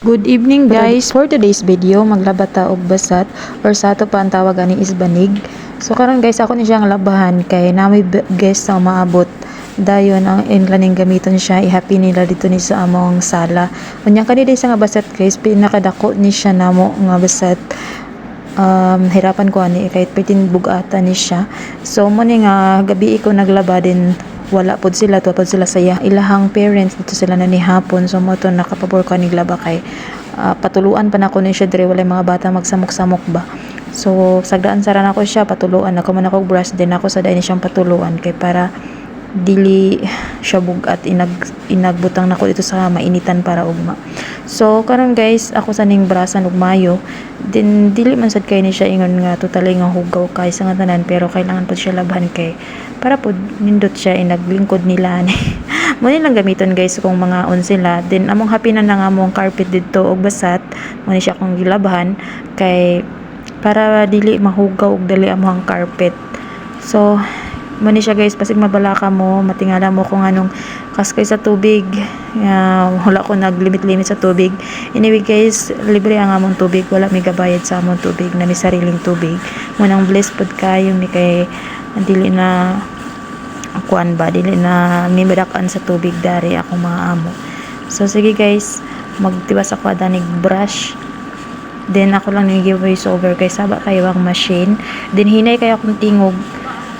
Good evening guys! For today's video, maglaba ta og basat or sa ato pa ang tawag ani is banig. So karon guys, ako ni siyang labahan kay namoy b- guest sa maabot. Dayon ang inlaning gamiton siya i-happy nila dito ni sa among sala. Unya kanina sa nga basat guys, pinakadako ni siya namo nga basat um, hirapan ko ani kahit pitin bugata ni siya. So mo ni nga gabi ko naglaba din wala pod sila to pod sila saya ilahang parents dito sila na ni hapon. So mo to nakapabor ko ni glaba kay ah, patuluan pa na ko ni siya. Dire walay mga bata magsamok-samok ba? So sagdaan sara na ko siya patuluan. Ako man ako brush din ako sa dai ni siyang patuluan kay para dili siya bugat inag inagbutang nako dito sa mainitan para ugma. So karon guys ako sa ning brasan ug mayo din dili man sad kay ni siya ingon nga totally nga hugaw kay sa nga tanan pero kailangan pod siya labhan kay para pod nindot siya inaglingkod nila ni. Mo lang gamiton guys kung mga on sila then among happy na nga among carpet didto og basat mo siya kung gilabhan kay para dili mahugaw og dali among carpet. So Mani siya guys, pasig mabala ka mo, matingala mo kung anong kaskay sa tubig. Uh, wala ko naglimit-limit sa tubig. Anyway guys, libre ang among tubig. Wala may gabayad sa among tubig na may sariling tubig. Munang blessed pod kayo, may kay dili na kuan ba, dili na mimirakan sa tubig dari akong mga amo. So sige guys, magtiwas ako adanig brush Then ako lang nag voice over kay saba kayo ang machine. Then hinay kayo akong tingog.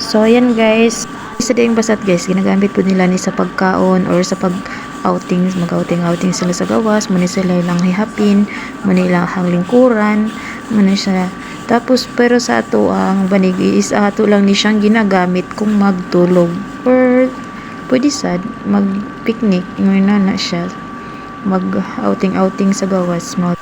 So ayan guys. Isa ding basat guys, ginagamit po nila ni sa pagkaon or sa pag outings, mag-outing outing sila sa gawas, muna sila ilang hihapin, muna ilang hanglingkuran, muna siya. Tapos pero sa ato ang banig is ato lang ni siyang ginagamit kung magtulog. Or pwede sad mag picnic ngayon na na siya. Mag outing outing sa gawas. Mag